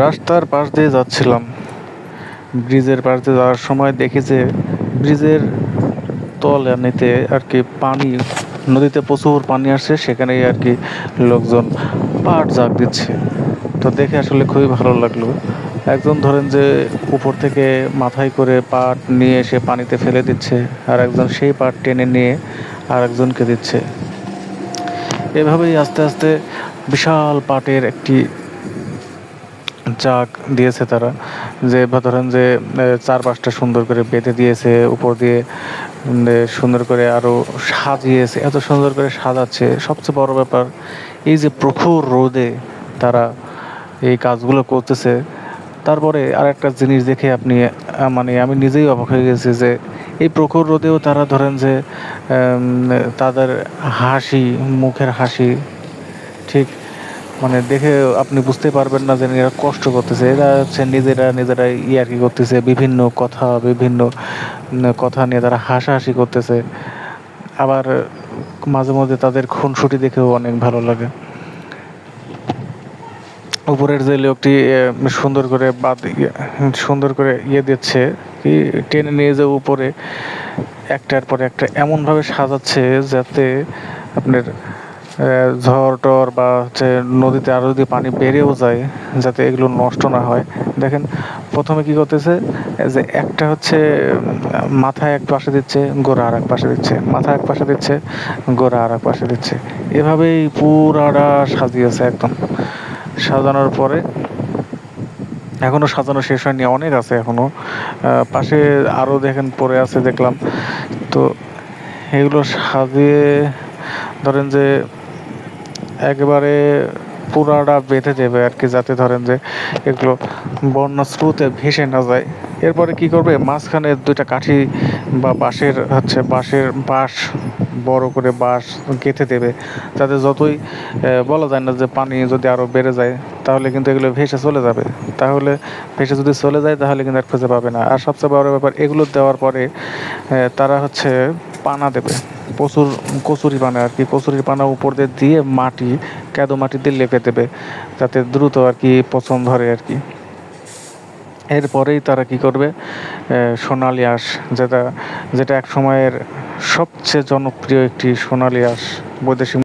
রাস্তার পাশ দিয়ে যাচ্ছিলাম। ব্রিজের পাশ দিয়ে যাওয়ার সময় দেখি যে ব্রিজের তল তলানিতে আর কি পানি, নদীতে প্রচুর পানি আসছে, সেখানেই আর কি লোকজন পাট জাগ দিচ্ছে। তো দেখে আসলে খুবই ভালো লাগল। একজন ধরেন যে উপর থেকে মাথায় করে পাট নিয়ে এসে পানিতে ফেলে দিচ্ছে, আর একজন সেই পাট টেনে নিয়ে আর একজনকে দিচ্ছে। এভাবেই আস্তে আস্তে বিশাল পাটের একটি জাগ দিয়েছে তারা, যে বা ধরেন যে চার পাঁচটা সুন্দর করে বেঁধে দিয়েছে, উপর দিয়ে সুন্দর করে আরও সাজিয়েছে, এত সুন্দর করে সাজাচ্ছে। সবচেয়ে বড় ব্যাপার, এই যে প্রখর রোদে তারা এই কাজগুলো করতেছে, তারপরে আর একটা জিনিস দেখে আপনি মানে আমি নিজেই অবাক হয়ে গেছি যে, এই প্রখর রোদেও তারা ধরেন যে তাদের হাসি, মুখের হাসি, ঠিক মানে দেখে আপনি বুঝতে পারবেন না যে এরা কষ্ট করতেছে। এরা হচ্ছে নিজেরা নিজেরা ইয়ার্কি করতেছে, বিভিন্ন কথা বিভিন্ন কথা নিয়ে তারা হাসাহাসি করতেছে। আবার মাঝে মধ্যে তাদের খুনসুটি দেখেও অনেক ভালো লাগে। উপরের যে লোকটি সুন্দর করে বাদ ইয়ে- সুন্দর করে ইয়ে দিচ্ছে কি, টেনে নিয়ে যে উপরে একটার পর একটা এমনভাবে সাজাচ্ছে যাতে আপনার ঝড় টর বা হচ্ছে নদীতে আরও যদি পানি বেড়েও যায় যাতে এগুলো নষ্ট না হয়, দেখেন প্রথমে কি করতেছে যে একটা হচ্ছে মাথায় এক পাশে দিচ্ছে, গোড়া আর এক পাশে দিচ্ছে, মাথা এক পাশে দিচ্ছে, গোড়া আর এক পাশে দিচ্ছে, এভাবেই পুরাটা সাজিয়েছে একদম। সাজানোর পরে এখনও সাজানো শেষ হয়নি, অনেক আছে এখনও পাশে আরও দেখেন পড়ে আছে দেখলাম, তো এগুলো সাজিয়ে ধরেন যে একেবারে পুরাটা বেঁধে দেবে আর কি, যাতে ধরেন যে এগুলো বন্যা স্রোতে ভেসে না যায়। এরপরে কি করবে? মাঝখানে দুইটা কাঠি বা বাঁশের হচ্ছে বাঁশের বাঁশ, বড় করে বাঁশ গেঁথে দেবে। যাতে যতই বলা যায় না যে পানি যদি আরও বেড়ে যায়, তাহলে কিন্তু এগুলো ভেসে চলে যাবে। তাহলে ভেসে যদি চলে যায়, তাহলে কিন্তু আর খুঁজে পাবে না। আর সবচেয়ে বড় ব্যাপার, এগুলো দেওয়ার পরে তারা হচ্ছে পানা দেবে। প্রচুর কচুরি পানা আর কি। কচুরির পানা উপর দিয়ে দিয়ে মাটি, কাদো মাটি দিয়ে লেপে দেবে, যাতে দ্রুত আর কি পচন ধরে আর কি। এরপরেই তারা কি করবে? সোনালি আঁশ, যেটা যেটা এক সময়ের সবচেয়ে জনপ্রিয় একটি সোনালি আঁশ, বৈদেশিক